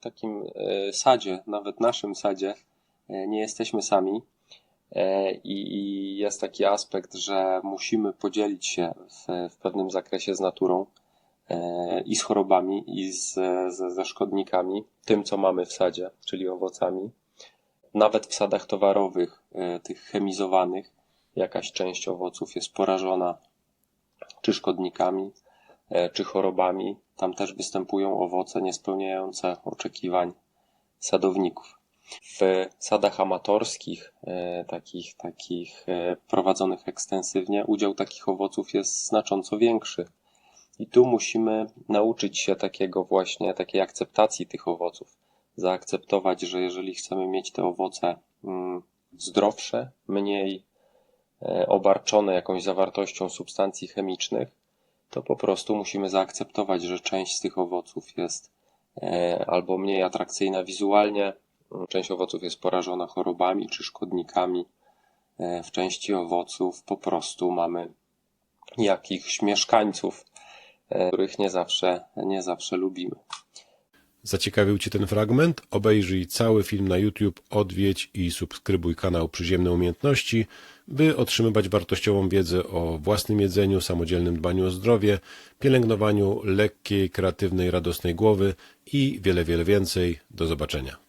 takim e, sadzie, nawet naszym sadzie, e, nie jesteśmy sami. E, I, I jest taki aspekt, że musimy podzielić się w, w pewnym zakresie z naturą i z chorobami, i z, ze, ze szkodnikami, tym co mamy w sadzie, czyli owocami. Nawet w sadach towarowych, tych chemizowanych, jakaś część owoców jest porażona czy szkodnikami, czy chorobami. Tam też występują owoce niespełniające oczekiwań sadowników. W sadach amatorskich, e, takich, takich e, prowadzonych ekstensywnie, udział takich owoców jest znacząco większy. I tu musimy nauczyć się takiego właśnie, takiej akceptacji tych owoców. Zaakceptować, że jeżeli chcemy mieć te owoce mm, zdrowsze, mniej e, obarczone jakąś zawartością substancji chemicznych, to po prostu musimy zaakceptować, że część z tych owoców jest e, albo mniej atrakcyjna wizualnie, część owoców jest porażona chorobami czy szkodnikami. E, W części owoców po prostu mamy jakichś mieszkańców, e, których nie zawsze, nie zawsze lubimy. Zaciekawił Cię ten fragment? Obejrzyj cały film na YouTube, odwiedź i subskrybuj kanał Przyziemne Umiejętności, by otrzymywać wartościową wiedzę o własnym jedzeniu, samodzielnym dbaniu o zdrowie, pielęgnowaniu lekkiej, kreatywnej, radosnej głowy i wiele, wiele więcej. Do zobaczenia.